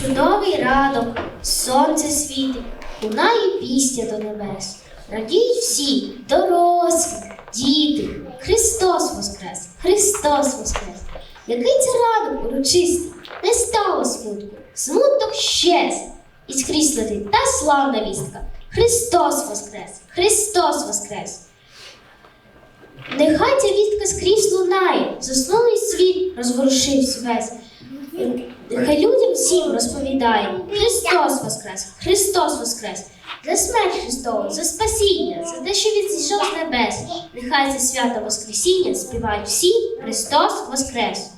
Чудовий ранок, сонце світить, лунає пісня до небес. Радіють всі, дорослі, діти. Христос Воскрес! Христос Воскрес! Який це ранок урочистий, не стало смутку, смуток щез. І скрізь летить та славна вістка. Христос Воскрес! Христос Воскрес! Нехай ця вістка скрізь лунає, заснулий світ розворушився весь. Нехай людям всім розповідає Христос Воскрес! Христос Воскрес! За смерть Христову, за спасіння, за те, що Він зійшов з небес. Нехай за свято Воскресіння співають всі Христос Воскрес!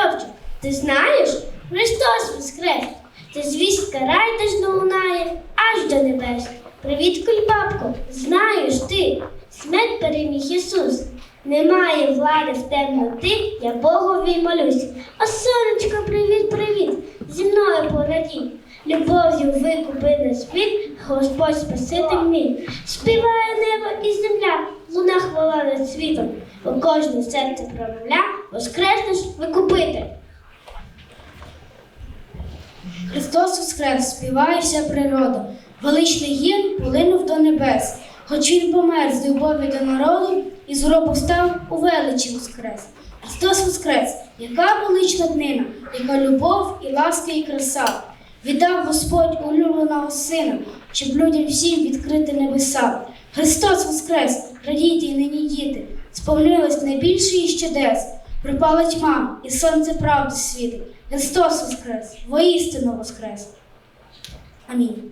Привіт! Ти знаєш? Христос Воскрес! Це звістка райдужно лунає аж до небес. Привіт, кульбабко! Знаєш ти, смерть переміг Ісус. Немає влади в темноти, я Богові молюсь. А сонечко, привіт, привіт! Зі мною порадій. Любов'ю викупи на світ, Господь Спаситель мій. Співає небо і земля, луна хвала над світом. У кожне серце промовля, воскреснеш викупитель. Христос Воскрес, співає вся природа, величний гімн полинув до небес, хоч він помер з любові до народу і з гробу встав у величі Воскрес. Христос Воскрес, яка велична днина, яка любов і ласка і краса. Віддав Господь улюбленого сина, щоб людям всім відкрити небеса. Христос Воскрес, радійте й нині діти, сповнилось найбільше і чудес. Припала тьма, і сонце правди світить. Христос Воскрес, воістину Воскрес. Амінь.